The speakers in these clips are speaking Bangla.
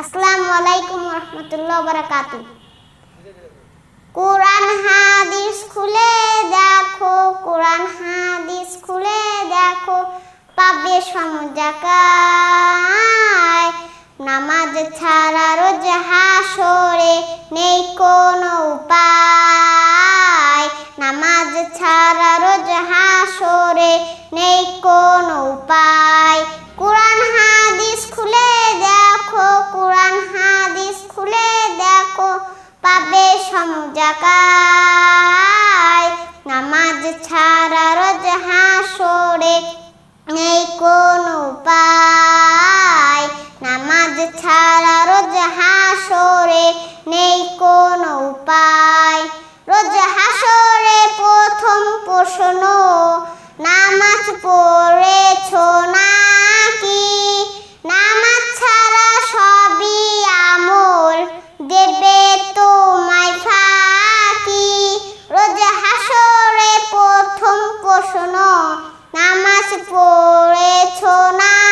আসসালামু আলাইকুম রহমতুল্লাহ বারাকাতু কোরআন হাদিস খুলে দেখো, কোরআন হাদিস খুলে দেখো, পাবে সমজাকায় নামাজ ছাড়া রোজ হাসরে নেই কোনো উপায়। নামাজ ছাড়া রোজ হাসরে নেই সমজাকায় নামাজ ছাড়া রোজ হাসরে নেই কোন উপায়। নামাজ ছাড়া রোজ হাসরে নেই কোন উপায়। রোজ হাসরে প্রথম প্রশ্ন, নামাজ পড় 촛불에 초나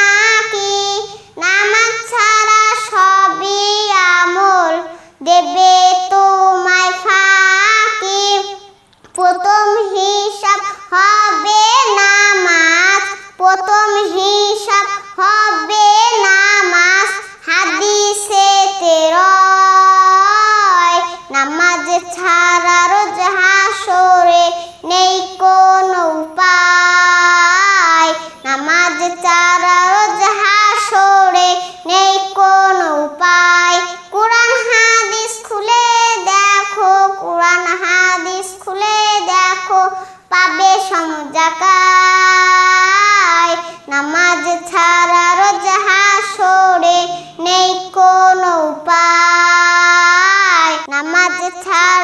নামাজ ছাড়া রোজ হাসরে নেই কোনো উপায়। নামাজ ছাড়া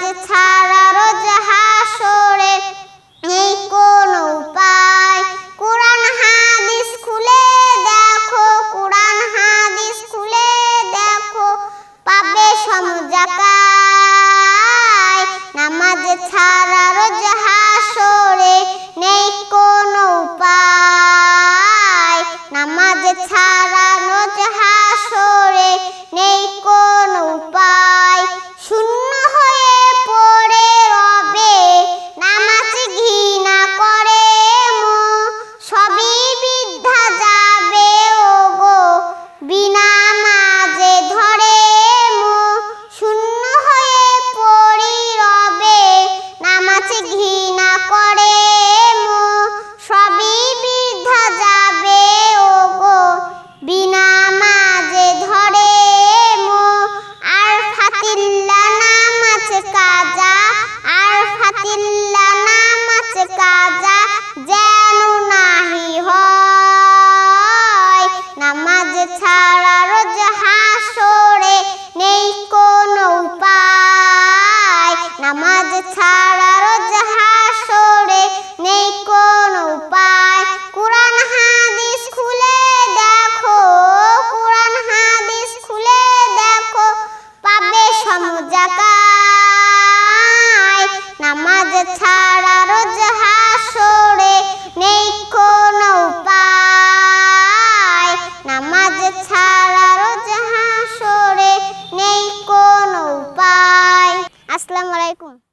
the time. ছাড়া রোজ নেই কোনো উপায়। নামাজ ছাড়া রোজ হাসরে নেই আসসালামু আলাইকুম।